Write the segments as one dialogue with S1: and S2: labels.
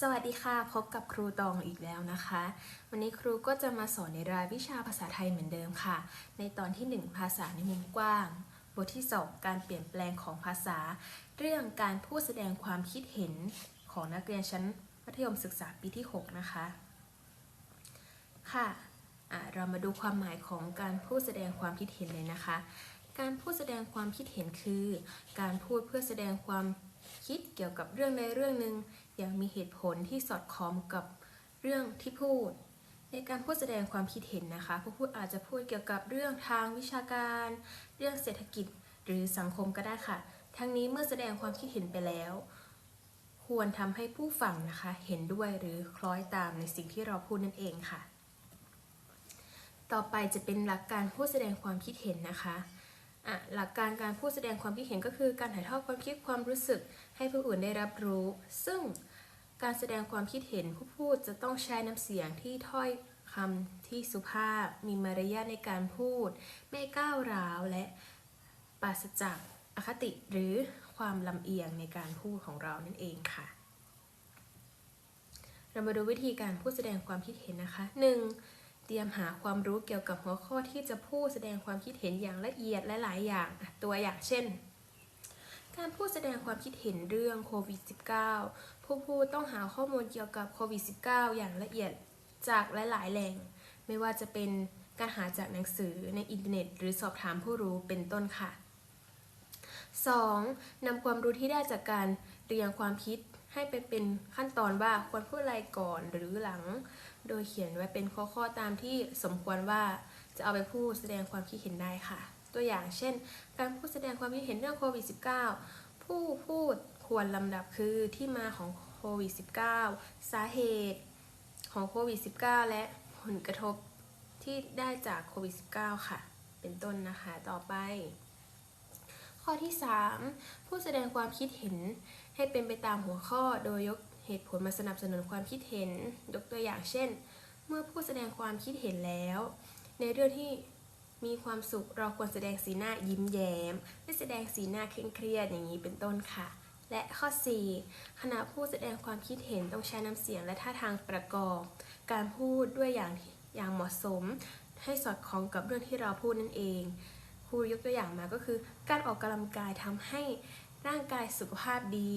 S1: สวัสดีค่ะ พบกับครูตองอีกแล้วนะคะ วันนี้ครูก็จะมาสอนในรายวิชาภาษาไทยเหมือนเดิมค่ะ ในตอนที่ 1 ภาษาในมุมกว้าง บทที่ 2 การเปลี่ยนแปลงของภาษา เรื่องการพูดแสดงความคิดเห็นของนักเรียนชั้นมัธยมศึกษาปีที่ 6 นะคะ ค่ะอะเรามาดูความหมายของการพูดแสดงความคิดเห็นเลยนะคะ การพูดแสดงความคิดเห็นคือ การพูดเพื่อแสดงความ คิดเกี่ยวกับเรื่องใดเรื่องหนึ่งอย่างมีเหตุผลที่สอดคล้องกับเรื่องที่พูด ในการพูดแสดงความคิดเห็นนะคะผู้พูดอาจจะพูดเกี่ยวกับเรื่องทางวิชาการ เรื่องเศรษฐกิจหรือสังคมก็ได้ค่ะ ทั้งนี้เมื่อแสดงความคิดเห็นไปแล้ว ควรทำให้ผู้ฟังนะคะเห็นด้วยหรือคล้อยตามในสิ่งที่เราพูดนั่นเองค่ะ ต่อไปจะเป็นหลักการพูดแสดงความคิดเห็นนะคะ อะหลักการการพูดแสดงความคิดเห็นก็คือการถ่ายทอดความคิดความรู้สึกให้ผู้อื่นได้รับรู้ ซึ่งการแสดงความคิดเห็นผู้พูดจะต้องใช้น้ำเสียงที่ถ้อยคำที่สุภาพ มีมารยาทในการพูด ไม่ก้าวร้าวและปราศจากอคติหรือความลำเอียงในการพูดของเรานั่นเองค่ะ เรามาดูวิธีการพูดแสดงความคิดเห็นนะคะ 1. เตรียมหาความรู้เกี่ยวกับหัวข้อที่จะพูดแสดงความคิดเห็นอย่างละเอียดและหลายอย่าง ตัวอย่างเช่น การพูดแสดงความคิดเห็นเรื่องโควิด -19 ผู้พูดต้องหาข้อมูลเกี่ยวกับโควิด -19 อย่างละเอียดจากหลายๆแหล่ง ไม่ว่าจะเป็นการหาจากหนังสือในอินเทอร์เน็ต หรือสอบถามผู้รู้เป็นต้นค่ะ 2. นำความรู้ที่ได้จากการเรียงความคิดให้เป็นเป็นขั้นตอนว่าควรพูดอะไรก่อนหรือหลัง โดยเขียนไว้เป็นข้อๆตามที่สมควรว่าจะเอาไปพูดแสดงความคิดเห็นได้ค่ะ ตัวอย่างเช่น การพูดแสดงความคิดเห็นเรื่องโควิด -19 ผู้พูดควรลำดับคือที่มาของโควิด -19 สาเหตุของโควิด -19 และผลกระทบที่ได้จากโควิด -19 ค่ะ เป็นต้นนะคะ ต่อไป ข้อที่ 3 ผู้แสดงความคิดเห็นให้เป็นไปตามหัวข้อโดยยก เหตุผลมาสนับสนุนความคิดเห็น ยกตัวอย่างเช่น เมื่อผู้แสดงความคิดเห็นแล้ว ในเรื่องที่มีความสุขเราควรแสดงสีหน้ายิ้มแย้ม ไม่แสดงสีหน้าเคร่งเครียดอย่างนี้เป็นต้นค่ะ และข้อ4ขณะผู้แสดงความคิดเห็นต้องใช้น้ำเสียงและท่าทางประกอบ การพูดด้วยอย่างอย่างเหมาะสม ให้สอดคล้องกับเรื่องที่เราพูดนั่นเองครูยกตัวอย่างมาก็คือ การออกกำลังกายทำให้ร่างกายสุขภาพดี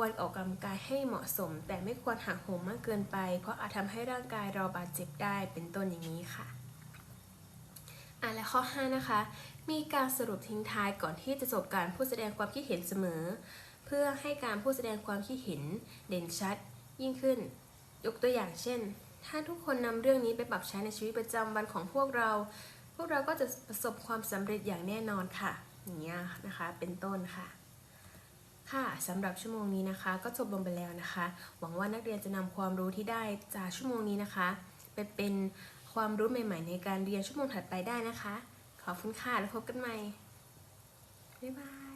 S1: ควรออกกำลังกายให้เหมาะสม แต่ไม่ควรหักโหมมากเกินไป เพราะอาจทำให้ร่างกายเราบาดเจ็บได้เป็นต้นอย่างนี้ค่ะอะและข้อ 5 นะคะ มีการสรุปทิ้งท้ายก่อนที่จะจบการพูดแสดงความคิดเห็นเสมอ เพื่อให้การพูดแสดงความคิดเห็นเด่นชัด ยิ่งขึ้น ยกตัวอย่างเช่น ถ้าทุกคนนำเรื่องนี้ไปปรับใช้ในชีวิตประจำวันของพวกเรา พวกเราก็จะประสบความสำเร็จอย่างแน่นอนค่ะ อย่างเงี้ยนะคะ เป็นต้นค่ะ ค่ะสำหรับชั่วโมงนี้นะคะ ก็จบลงไปแล้วนะคะ หวังว่านักเรียนจะนำความรู้ที่ได้จากชั่วโมงนี้นะคะ ไปเป็นความรู้ใหม่ๆ ในการเรียนชั่วโมงถัดไปได้นะคะ ขอบคุณค่ะแล้วพบกันใหม่บ๊ายบาย